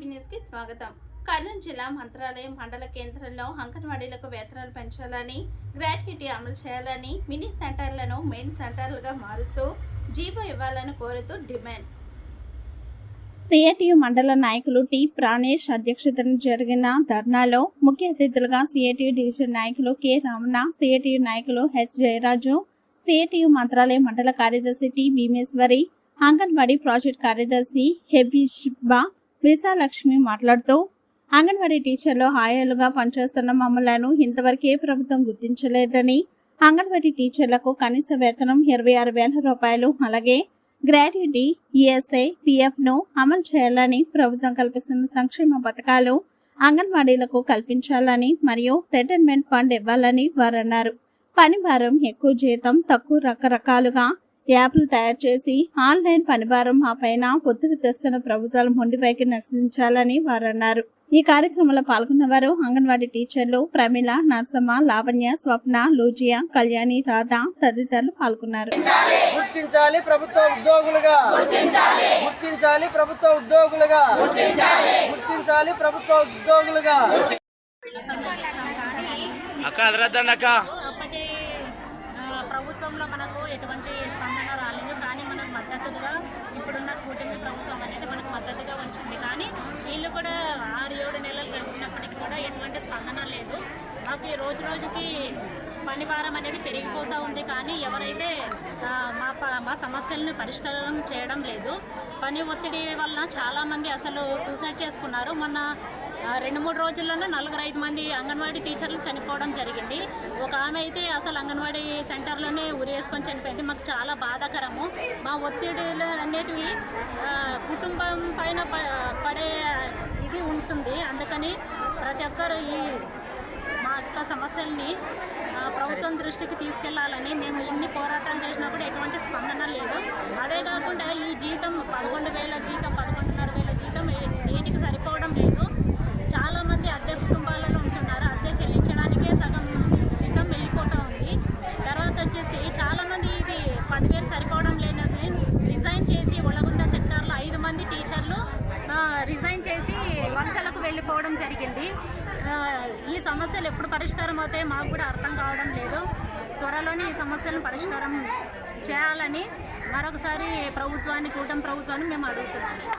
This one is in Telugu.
స్వాగతం. కర్నూలు జిల్లా మంత్రాలయం మండల కేంద్రంలో అంగన్వాడీలకు వేతనాలు పెంచాలని గ్రాట్యుటీ అమలు చేయాలని మినీ సెంటర్లను మెయిన్ సెంటర్లుగా మారుస్తూ జీవో ఇవ్వాలని కోరుతూ డిమాండ్. సిఐటియు మండల నాయకులు టి ప్రాణేష్ అధ్యక్షతన జరిగిన ధర్నాలో ముఖ్య అతిథులుగా సిఐటియు డివిజన్ నాయకులు కె రమణ సిఐటియు నాయకులు హెచ్ జయరాజు సిఐటియు మంత్రాలయ మండల కార్యదర్శి టి భీమేశ్వరి అంగన్వాడీ ప్రాజెక్ట్ కార్యదర్శి హెబిషిబా విశాలక్ష్మి మాట్లాడుతూ అంగన్వాడీ టీచర్లు హాయాలుగా పనిచేస్తున్న మమ్మలను ఇంతవరకు ఏ ప్రభుత్వం గుర్తించలేదని అంగన్వాడీ టీచర్లకు కనీస వేతనం ఇరవై ఆరు వేల రూపాయలు అలాగే గ్రాట్యుటీ ఈఎస్ఐ పిఎఫ్ను అమలు చేయాలని ప్రభుత్వం కల్పిస్తున్న సంక్షేమ పథకాలు అంగన్వాడీలకు కల్పించాలని మరియు రిటైర్మెంట్ ఫండ్ ఇవ్వాలని వారు అన్నారు పని భారం ఎక్కువ జీతం తక్కువ రకరకాలుగా యాప్లు తయారు చేసి ఆన్లైన్ పనిభారం ఆ పైన ఒత్తిడి తెస్తున్న ప్రభుత్వాలు మొండిపైకి నశించాలని వారు అన్నారు. ఈ కార్యక్రమంలో పాల్గొన్న వారు అంగన్వాడీ టీచర్లు ప్రమిళ నరసమ్మ లావణ్య స్వప్న లూజియా కళ్యాణి రాధ తదితరులు పాల్గొన్నారు. గుర్తించాలి ప్రభుత్వ ఉద్యోగులుగా. గుర్తించాలి. ప్రభుత్వ ఉద్యోగులుగా. గుర్తించాలి. ప్రభుత్వ ఉద్యోగులుగా. అక్క అదరద్దండి అక్క. అప్పటి ఆ, ప్రభుత్వంలో మనకు ఎటువంటి స్పందన రాలేదు. కానీ మనకు మద్దతుగా ఇప్పుడున్న కూటమి ప్రభుత్వం అనేది మనకు మద్దతుగా వచ్చింది. కానీ వీళ్ళు కూడా ఆరు ఏడు నెలలు గడిచినప్పటికీ కూడా ఎటువంటి స్పందన లేదు. మాకు ఈ రోజు రోజుకి పని భారం అనేది పెరిగిపోతూ ఉంది. కానీ ఎవరైతే మా ప- మా సమస్యలను పరిష్కారం చేయడం లేదు. పని ఒత్తిడి వలన చాలామంది అసలు సూసైడ్ చేసుకున్నారు. మొన్న రెండు మూడు రోజుల్లోనే నలుగురు ఐదు మంది అంగన్వాడీ టీచర్లు చనిపోవడం జరిగింది. ఒక ఆమె అయితే అసలు అంగన్వాడీ సెంటర్లోనే ఉరేసుకొని చనిపోయింది. మాకు చాలా బాధాకరము. మా ఒత్తిడిలు అనేటివి కుటుంబం పైన ప- పడే ఇది ఉంటుంది. అందుకని ప్రతి ఒక్కరు ఈ మా యొక్క సమస్యల్ని ప్రభుత్వం దృష్టికి తీసుకెళ్ళాలని మేము ఎన్ని పోరాటాలు చేసినా కూడా ఎటువంటి స్పందన లేదు. అదే కాకుండా ఈ జీతం పదకొండు వేల జీతం పదకొండున్నర వేల జీతం ఏ- దేనికి సరిపోవడం లేదు చాలా మంది అద్దె కుటుంబాలలో ఉంటున్నారు అద్దె చెల్లించడానికే సగం జీతం వెళ్ళిపోతూ ఉంది తర్వాత వచ్చేసి చాలా మంది ఇది పదివేలు సరిపోవడం లేదని రిజైన్ చేసి ఒళ్ళగుంద సెక్టార్లో ఐదు మంది టీచర్లు ఆ, రిజైన్ చేసి పోవడం జరిగింది. ఈ సమస్యలు ఎప్పుడు పరిష్కారం అవుతాయి మాకు కూడా అర్థం కావడం లేదు. త్వరలోనే ఈ సమస్యలను పరిష్కారం చేయాలని మరొకసారి ప్రభుత్వాన్ని కూటమి ప్రభుత్వాన్ని మేము అడుగుతున్నాము.